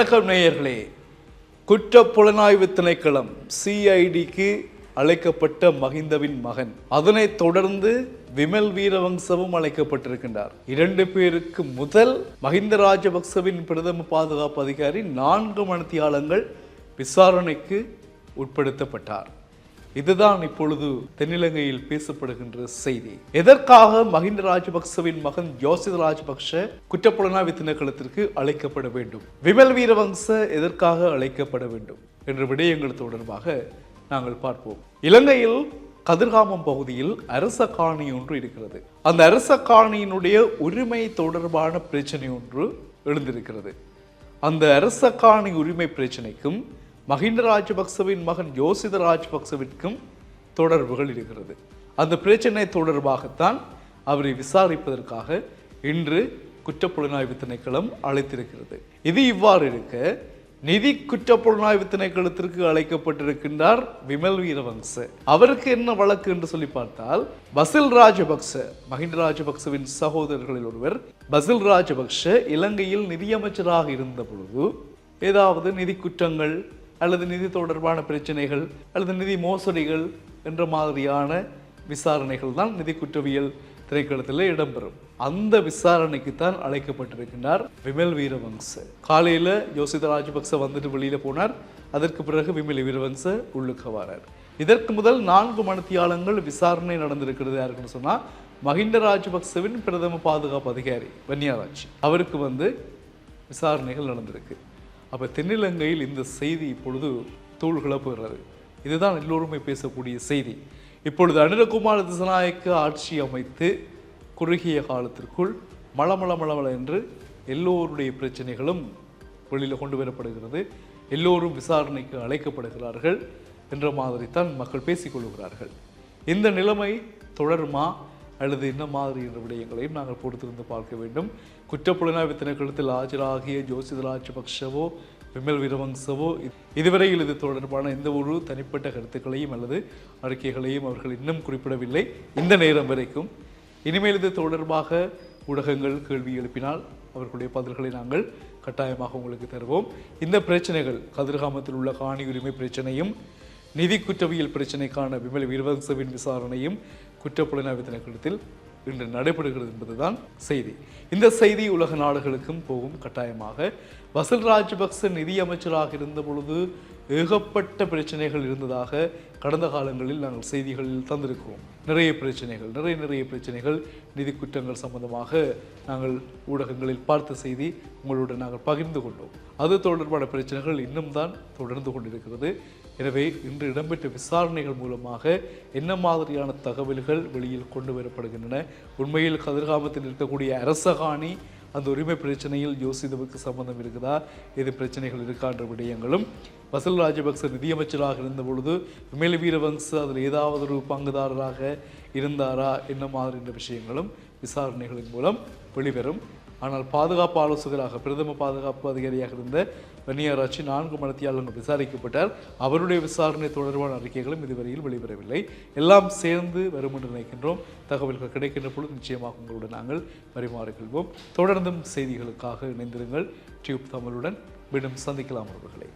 வணக்கம் நேயர்களே. குற்ற புலனாய்வு திணைக்களம் சிஐடிக்கு அழைக்கப்பட்ட மகிந்தவின் மகன். அதனைத் தொடர்ந்து விமல் வீரவங்சவும் அழைக்கப்பட்டிருக்கின்றார். இரண்டு பேருக்கு முதல் மஹிந்த ராஜபக்சவின் பிரதம பாதுகாப்பு அதிகாரி நான்கு மணித்தியாலங்கள் விசாரணைக்கு உட்படுத்தப்பட்டார். இதுதான் இப்பொழுது தென்னிலங்கையில் பேசப்படுகின்ற செய்தி. எதற்காக மஹிந்த ராஜபக்சவின் மகன் யோசித ராஜபக்ஷ குற்றப்புலனாய்வு திணைக்களத்திற்கு அழைக்கப்பட வேண்டும்? விமல் வீரவங்ச எதற்காக அழைக்கப்பட வேண்டும்? என்ற விடயங்கள் தொடர்பாக நாங்கள் பார்ப்போம். இலங்கையில் கதிர்காமம் பகுதியில் அரச காணி ஒன்று இருக்கிறது. அந்த அரச காணியினுடைய உரிமை தொடர்பான பிரச்சனை ஒன்று எழுந்திருக்கிறது. அந்த அரச காணி உரிமை பிரச்சனைக்கும் மஹிந்த ராஜபக்சவின் மகன் யோசித ராஜபக்சவிற்கும் தொடர்புகள் இருக்கிறது. அந்த பிரச்சனை தொடர்பாகத்தான் அவரை விசாரிப்பதற்காக இன்று குற்றப்புலனாய்வு திணைக்களம் அழைத்திருக்கிறது. இது இவ்வாறு இருக்க நிதி குற்றப்புலனாய்வு திணைக்களத்திற்கு அழைக்கப்பட்டிருக்கின்றார் விமல் வீரவங்ச அவருக்கு என்ன வழக்கு என்று சொல்லி பார்த்தால் பசில் ராஜபக்ச மஹிந்த ராஜபக்சவின் சகோதரர்களில் ஒருவர் பசில் ராஜபக்ஷ இலங்கையில் நிதியமைச்சராக இருந்த பொழுது ஏதாவது நிதி குற்றங்கள் அல்லது நிதி தொடர்பான பிரச்சனைகள் அல்லது நிதி மோசடிகள் என்ற மாதிரியான விசாரணைகள் தான் நிதி குற்றவியல் திரைக்களத்தில் இடம்பெறும். அந்த விசாரணைக்கு தான் அழைக்கப்பட்டிருக்கின்றார் விமல் வீரவங்ச காலையில் யோசித ராஜபக்ச வந்துட்டு வெளியில் போனார். அதற்கு பிறகு விமல் வீரவங்ச உள்ளுக்க வரார். இதற்கு முதல் நான்கு மணித்தியாலங்கள் விசாரணை நடந்திருக்கிறது யாருக்குன்னு சொன்னால் மஹிந்த ராஜபக்சவின் பிரதம பாதுகாப்பு அதிகாரி வன்னியாராஜ் அவருக்கு வந்து விசாரணைகள் நடந்திருக்கு. அப்போ தென்னிலங்கையில் இந்த செய்தி இப்பொழுது தூள் கிளப்புகிறது. இதுதான் எல்லோருமே பேசக்கூடிய செய்தி. இப்பொழுது அனிலகுமார் திசநாயக்க ஆட்சி அமைத்து குறுகிய காலத்திற்குள் மளமள மளமள என்று எல்லோருடைய பிரச்சனைகளும் வெளியில் கொண்டு வரப்படுகிறது. எல்லோரும் விசாரணைக்கு அழைக்கப்படுகிறார்கள். என்ற மாதிரி தான் மக்கள் பேசிக்கொள்கிறார்கள் இந்த நிலைமை தொடருமா? அல்லது என்ன மாதிரி என்ற விடயங்களையும் நாங்கள் பொறுத்திருந்து பார்க்க வேண்டும். குற்றப்புலனாய்வு திணைக்களத்தில் ஆஜராகிய ஜோசித ராஜபக்ஷவோ விமல் வீரவங்சவோ இதுவரையில் இது தொடர்பான எந்த ஒரு தனிப்பட்ட கருத்துக்களையும் அல்லது அறிக்கைகளையும் அவர்கள் இன்னும் குறிப்பிடவில்லை. இந்த நேரம் வரைக்கும் இனிமேல் இது தொடர்பாக ஊடகங்கள் கேள்வி எழுப்பினால் அவர்களுடைய பதில்களை நாங்கள் கட்டாயமாக உங்களுக்கு தருவோம். இந்த பிரச்சனைகள் கதிர்காமத்தில் உள்ள காணி உரிமை பிரச்சனையும் நிதி குற்றவியல் பிரச்சனைக்கான விமல் வீரவங்சவின் விசாரணையும் குற்றப்புலனாய்வு திணைக்களத்தில் இன்று நடைபெறுகிறது என்பதுதான் செய்தி. இந்த செய்தி உலக நாடுகளுக்கும் போகும் கட்டாயமாக. வசல் ராஜபக்ச நிதியமைச்சராக இருந்த பொழுது ஏகப்பட்ட பிரச்சனைகள் இருந்ததாக கடந்த காலங்களில் நாங்கள் செய்திகளில் தந்திருக்கிறோம். நிறைய பிரச்சனைகள் நிறைய நிறைய பிரச்சனைகள் நிதி குற்றங்கள் சம்பந்தமாக நாங்கள் ஊடகங்களில் பார்த்த செய்தி உங்களுடன் நாங்கள் பகிர்ந்து கொண்டோம். அது தொடர்பான பிரச்சனைகள் இன்னும் தான் தொடர்ந்து கொண்டிருக்கிறது. எனவே இன்று இடம்பெற்ற விசாரணைகள் மூலமாக என்ன மாதிரியான தகவல்கள் வெளியில் கொண்டு வரப்படுகின்றன? உண்மையில் கதிர்காமத்தில் இருக்கக்கூடிய அரசகாணி அந்த உரிமை பிரச்சனையில் யோசிதவுக்கு சம்பந்தம் இருக்குதா? எது பிரச்சனைகள் இருக்கான்ற விடயங்களும் வசல் ராஜபக்ச நிதியமைச்சராக இருந்த பொழுது விமல் வீரவங்ச அதில் ஏதாவது ஒரு பங்குதாரராக இருந்தாரா? என்ன மாதிரின்ற விஷயங்களும் விசாரணைகளின் மூலம் வெளிவரும். ஆனால் பாதுகாப்பு ஆலோசகராக பிரதம பாதுகாப்பு அதிகாரியாக இருந்த வன்னியாராட்சி நான்கு மடத்தியாளர்கள் விசாரிக்கப்பட்டார். அவருடைய விசாரணை தொடர்பான அறிக்கைகளும் இதுவரையில் வெளிவரவில்லை. எல்லாம் சேர்ந்து வரும் என்று நினைக்கின்றோம். தகவல்கள் கிடைக்கின்ற பொழுது நிச்சயமாக உங்களுடன் நாங்கள் பரிமாறிக்கொள்வோம் தொடர்ந்தும் செய்திகளுக்காக இணைந்திருங்கள். டியூப் தமிழுடன் மீண்டும் சந்திக்கலாம் அவர்களை.